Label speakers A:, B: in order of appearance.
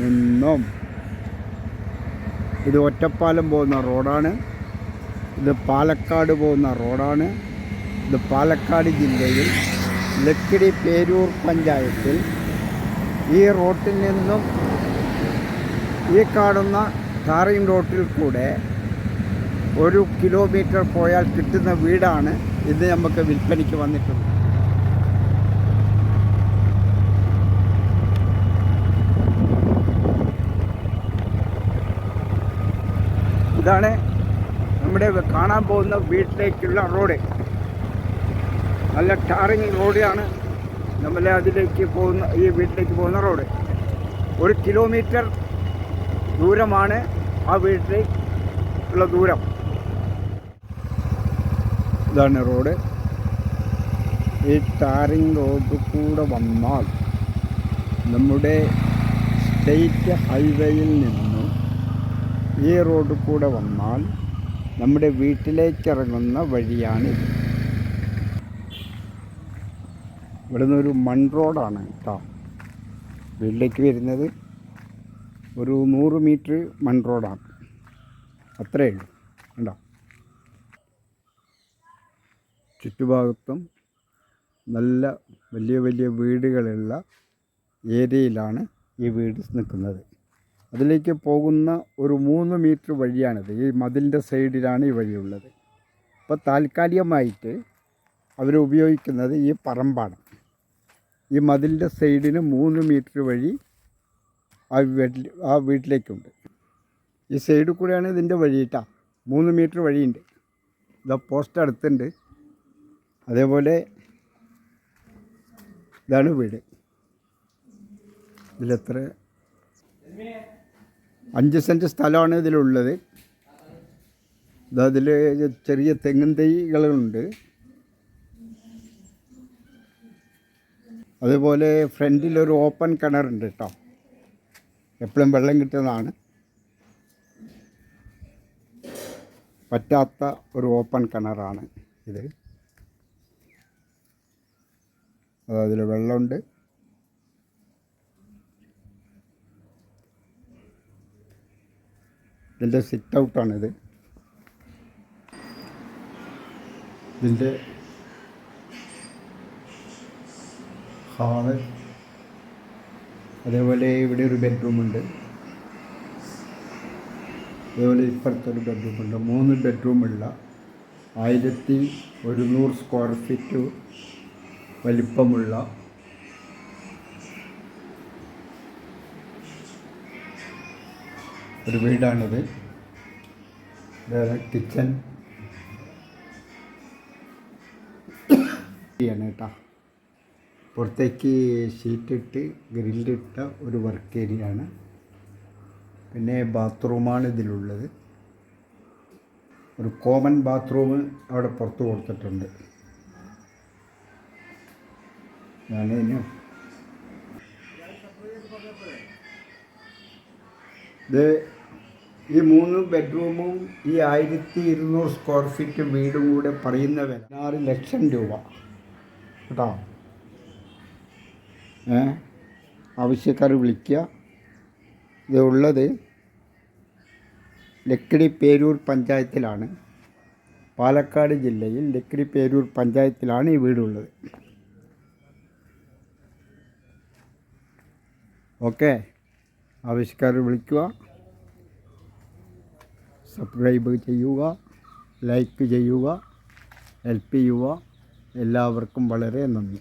A: നിന്നും. ഇത് ഒറ്റപ്പാലം പോകുന്ന റോഡാണ്. ഇത് പാലക്കാട് പോകുന്ന റോഡാണ്. ഇത് പാലക്കാട് ജില്ലയിൽ ലക്കിടി പേരൂർ പഞ്ചായത്തിൽ ഈ റോട്ടിൽ നിന്നും ഈ കാണുന്ന ടാറിങ് റോട്ടിൽ കൂടെ ഒരു കിലോമീറ്റർ പോയാൽ കിട്ടുന്ന വീടാണ് ഇത് നമുക്ക് വിൽപ്പനയ്ക്ക് വന്നിട്ടുള്ളത്. ഇതാണ് നമ്മുടെ കാണാൻ പോകുന്ന വീട്ടിലേക്കുള്ള റോഡ്. നല്ല ടാറിങ് റോഡാണ് നമ്മൾ അതിലേക്ക് പോകുന്ന ഈ വീട്ടിലേക്ക് പോകുന്ന റോഡ്. ഒരു കിലോമീറ്റർ ദൂരമാണ് ആ വീട്ടിലേക്കുള്ള ദൂരം. ഇതാണ് റോഡ്. ഈ ടാറിങ് റോഡ് കൂടെ വന്നാൽ നമ്മുടെ സ്റ്റേറ്റ് ഹൈവേയിൽ നിന്നും ഈ റോഡ് കൂടെ വന്നാൽ നമ്മുടെ വീട്ടിലേക്കിറങ്ങുന്ന വഴിയാണിത് ഇവിടെ നിന്നൊരു മൺ റോഡാണ് കേട്ടോ. വീട്ടിലേക്ക് വരുന്നത് ഒരു നൂറ് മീറ്റർ മൺ റോഡാണ്. അത്രയേ ഉള്ളൂ. കണ്ടോ? ചുറ്റുഭാഗത്തും നല്ല വലിയ വലിയ വീടുകളുള്ള ഏരിയയിലാണ് ഈ വീട് നിൽക്കുന്നത്. അതിലേക്ക് പോകുന്ന ഒരു മൂന്ന് മീറ്റർ വഴിയാണിത്. ഈ മതിലിന്റെ സൈഡിലാണ് ഈ വഴിയുള്ളത്. അപ്പോൾ താൽക്കാലികമായിട്ട് അവർ ഉപയോഗിക്കുന്നത് ഈ പറമ്പാണ്. ഈ മതിലിന്റെ സൈഡിന് മൂന്ന് മീറ്റർ വഴി ആ വീട്ടിൽ ആ വീട്ടിലേക്കുണ്ട്. ഈ സൈഡിൽ കൂടെയാണ് ഇതിന്റെ വഴി കേട്ടോ. മൂന്ന് മീറ്റർ വഴിയുണ്ട്. ഇതാ പോസ്റ്റ് അടുത്തുണ്ട്. അതേപോലെ ഇതാണ് വീട്. ഇതിലെത്ര? അഞ്ച് സെന്റ് സ്ഥലമാണ് ഇതിലുള്ളത്. അതിൽ ചെറിയ തെങ്ങൻ തൈകളുണ്ട്. അതുപോലെ ഫ്രണ്ടിലൊരു ഓപ്പൺ കിണറുണ്ട് കേട്ടോ. എപ്പോഴും വെള്ളം കിട്ടുന്നതാണ്. പറ്റാത്ത ഒരു ഓപ്പൺ കിണറാണ് ഇത്. അതിൽ വെള്ളമുണ്ട്. ഇതിന്റെ സിറ്റ് ഔട്ടാണിത് ഇതിന്റെ ഹാൾ അതേപോലെ ഇവിടെ ഒരു ബെഡ്റൂമുണ്ട് അതേപോലെ ഇപ്പുറത്തൊരു ബെഡ്റൂമുണ്ട് മൂന്ന് ബെഡ്റൂമുള്ള ആയിരത്തി ഒരുന്നൂറ് സ്ക്വയർ ഫീറ്റ് വലിപ്പമുള്ള ഒരു വീടാണിത്. കിച്ചൺ ആണ് കേട്ടോ പുറത്തേക്ക് ഷീറ്റിട്ട് ഗ്രില്ലിട്ട ഒരു വർക്ക് ഏരിയയാണ് പിന്നെ ബാത്റൂമാണ് ഇതിലുള്ളത്. ഒരു കോമൺ ബാത്റൂം അവിടെ പുറത്ത് കൊടുത്തിട്ടുണ്ട്. ഞാനതിന് ഇത് ഈ മൂന്ന് ബെഡ്റൂമും ഈ ആയിരത്തി ഇരുന്നൂറ് സ്ക്വയർ ഫീറ്റ് വീടും കൂടെ പറയുന്ന വില. പതിനാറ് ലക്ഷം രൂപ. കേട്ടോ? ഏ? ആവശ്യക്കാർ വിളിക്കുക ഇത് ഉള്ളത് ലക്കിടി പേരൂർ പഞ്ചായത്തിലാണ്. പാലക്കാട് ജില്ലയിൽ ലക്കിടി പേരൂർ പഞ്ചായത്തിലാണ് ഈ വീടുള്ളത് ഓക്കെ? ആവശ്യക്കാർ വിളിക്കുക. സബ്സ്ക്രൈബ് ചെയ്യുക ലൈക്ക് ചെയ്യുക ഹെൽപ്പ് ചെയ്യുക. എല്ലാവർക്കും വളരെ നന്ദി.